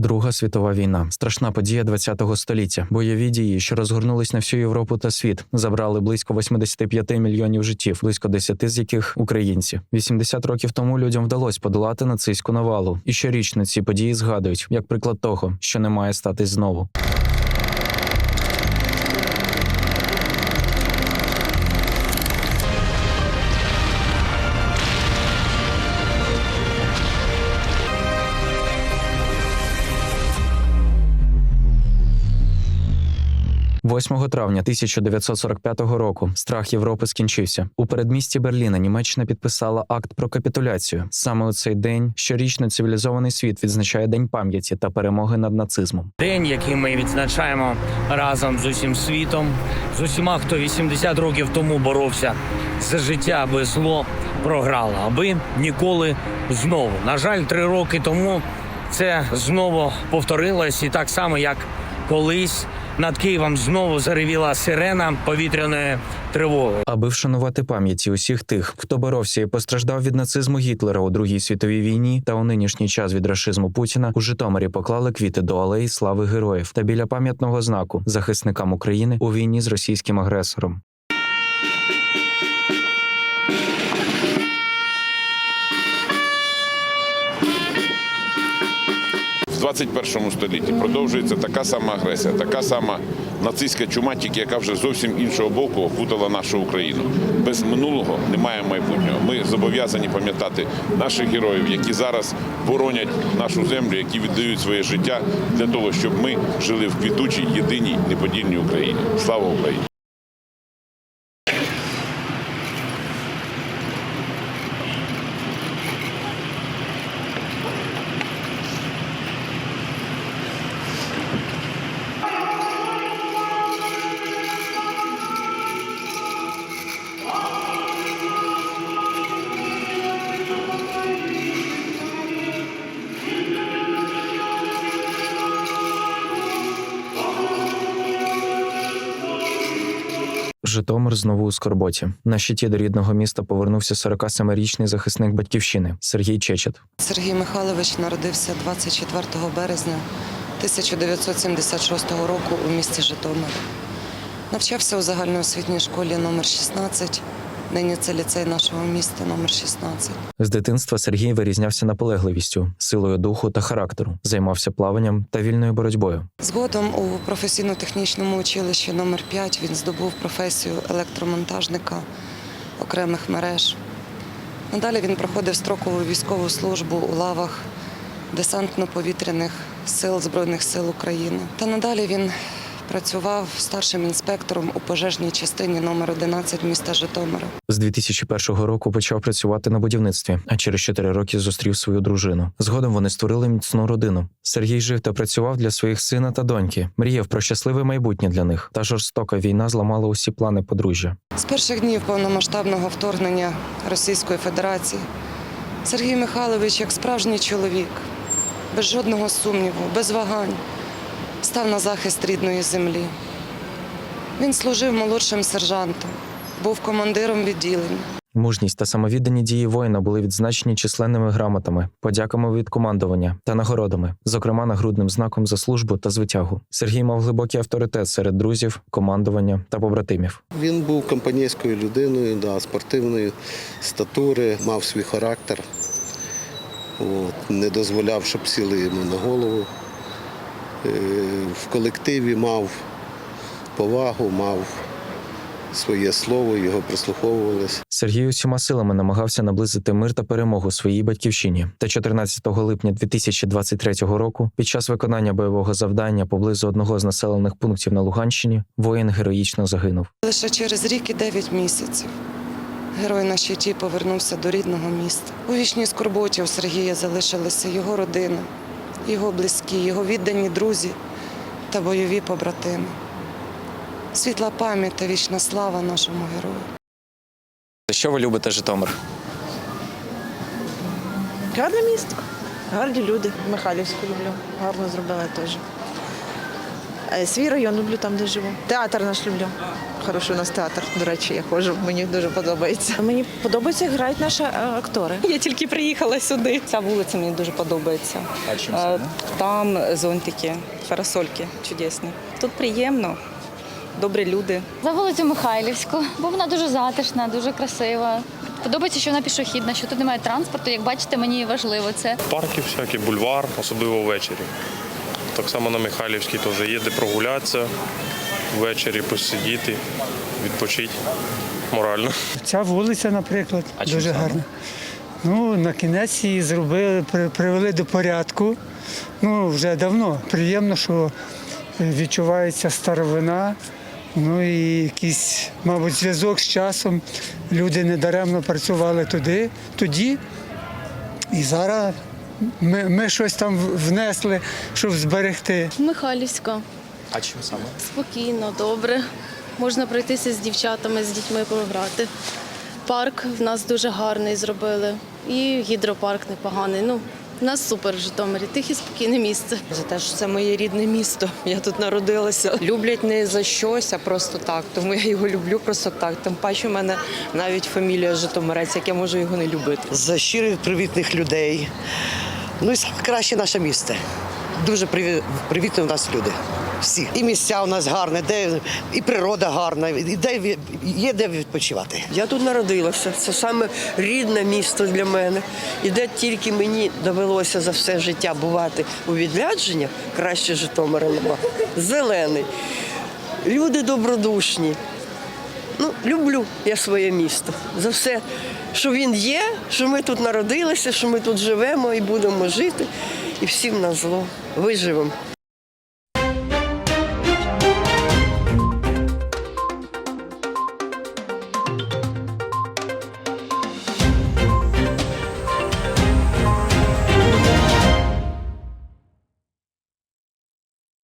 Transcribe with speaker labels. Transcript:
Speaker 1: Друга світова війна страшна подія ХХ століття. Бойові дії, що розгорнулись на всю Європу та світ, забрали близько 85 мільйонів життів, близько 10 з яких українці. 80 років тому людям вдалося подолати нацистську навалу, і щорічно ці події згадують як приклад того, що не має статись знову. – 8 травня 1945 року страх Європи скінчився. У передмісті Берліна Німеччина підписала акт про капітуляцію. Саме у цей день щорічно цивілізований світ відзначає День пам'яті та перемоги над нацизмом.
Speaker 2: День, який ми відзначаємо разом з усім світом, з усіма, хто 80 років тому боровся за життя, аби зло програло, аби ніколи знову. На жаль, три роки тому це знову повторилось, і так само, як колись над Києвом знову заревіла сирена повітряної тривоги.
Speaker 1: Аби вшанувати пам'яті усіх тих, хто боровся і постраждав від нацизму Гітлера у Другій світовій війні та у нинішній час від рашизму Путіна, у Житомирі поклали квіти до алеї слави героїв та біля пам'ятного знаку захисникам України у війні з російським агресором.
Speaker 3: В 21 столітті продовжується така сама агресія, така сама нацистська чума, тільки яка вже зовсім іншого боку опутала нашу Україну. Без минулого немає майбутнього. Ми зобов'язані пам'ятати наших героїв, які зараз боронять нашу землю, які віддають своє життя для того, щоб ми жили в квітучій, єдиній, неподільній Україні. Слава Україні!
Speaker 1: Житомир знову у скорботі. На щиті до рідного міста повернувся 47-річний захисник батьківщини Сергій Чечет.
Speaker 4: Сергій Михайлович народився 24 березня 1976 року у місті Житомир. Навчався у загальноосвітній школі номер 16. Нині це ліцей нашого міста номер 16.
Speaker 1: З дитинства Сергій вирізнявся наполегливістю, силою духу та характеру, займався плаванням та вільною боротьбою.
Speaker 4: Згодом у професійно-технічному училищі номер 5 він здобув професію електромонтажника окремих мереж. Надалі він проходив строкову військову службу у лавах десантно-повітряних сил Збройних сил України. Та надалі він працював старшим інспектором у пожежній частині номер 11 міста Житомира.
Speaker 1: З 2001 року почав працювати на будівництві, а через 4 роки зустрів свою дружину. Згодом вони створили міцну родину. Сергій жив та працював для своїх сина та доньки, мріяв про щасливе майбутнє для них. Та жорстока війна зламала усі плани подружжя.
Speaker 4: З перших днів повномасштабного вторгнення Російської Федерації Сергій Михайлович, як справжній чоловік, без жодного сумніву, без вагань, став на захист рідної землі. Він служив молодшим сержантом, був командиром відділення.
Speaker 1: Мужність та самовіддані дії воїна були відзначені численними грамотами, подяками від командування та нагородами, зокрема нагрудним знаком за службу та звитягу. Сергій мав глибокий авторитет серед друзів, командування та побратимів.
Speaker 5: Він був компанійською людиною, да, спортивної статури, мав свій характер, от, не дозволяв, щоб сіли йому на голову. Е, В колективі мав повагу, мав своє слово, його прислуховувалися.
Speaker 1: Сергій усіма силами намагався наблизити мир та перемогу своїй батьківщині. Та 14 липня 2023 року, під час виконання бойового завдання поблизу одного з населених пунктів на Луганщині, воїн героїчно загинув.
Speaker 4: Лише через рік і дев'ять місяців герой на щиті повернувся до рідного міста. У вічній скорботі у Сергія залишилися його родина, його близькі, його віддані друзі та бойові побратими. Світла пам'ять та вічна слава нашому герою.
Speaker 1: За що ви любите Житомир?
Speaker 6: Гарне місто, гарні люди. Михайлівську люблю. Гарно зробили теж. Е, Свій район люблю там, де живу. Театр наш люблю. Хороший у нас театр. До речі, я ходжу. Мені дуже подобається. Мені подобається, грають наші е, актори.
Speaker 7: Я тільки приїхала сюди. Ця вулиця мені дуже подобається. А чим саме? Там зонтики, парасольки чудесні. Тут приємно, добрі люди.
Speaker 8: За вулицю Михайлівську, бо вона дуже затишна, дуже красива. Подобається, що вона пішохідна, що тут немає транспорту. Як бачите, мені важливо це.
Speaker 9: Парки всякі, бульвар, особливо ввечері. Так само на Михайлівській теж є де прогулятися, ввечері посидіти, відпочити морально.
Speaker 10: Ця вулиця, наприклад, дуже гарна. Ну, на кінець її зробили, привели до порядку. Ну, вже давно. Приємно, що е, відчувається старовина. Ну і якийсь, мабуть, зв'язок з часом. Люди недаремно працювали туди, тоді. І зараз ми, ми щось там внесли, щоб зберегти.
Speaker 11: Михайлівська.
Speaker 12: А чим саме?
Speaker 11: Спокійно, добре. Можна пройтися з дівчатами, з дітьми пограти. Парк в нас дуже гарний зробили. І гідропарк непоганий. Ну, в нас супер в Житомирі, тихе спокійне місце.
Speaker 7: За те, що це моє рідне місто. Я тут народилася. Люблять не за щось, а просто так. Тому я його люблю просто так. Тим паче в мене навіть фамілія Житомирець, як я можу його не любити.
Speaker 13: за щирих привітних людей. Ну і краще наше місце. Дуже привітні у нас люди. Всі. І місця у нас гарні, де і природа гарна, і де є де відпочивати.
Speaker 7: Я тут народилася. Це саме рідне місто для мене. І де тільки мені довелося за все життя бувати у відрядженнях, краще Житомира нема. Зелений. Люди добродушні. Ну, люблю я своє місто за все, що він є, що ми тут народилися, що ми тут живемо і будемо жити. І всім на зло виживемо.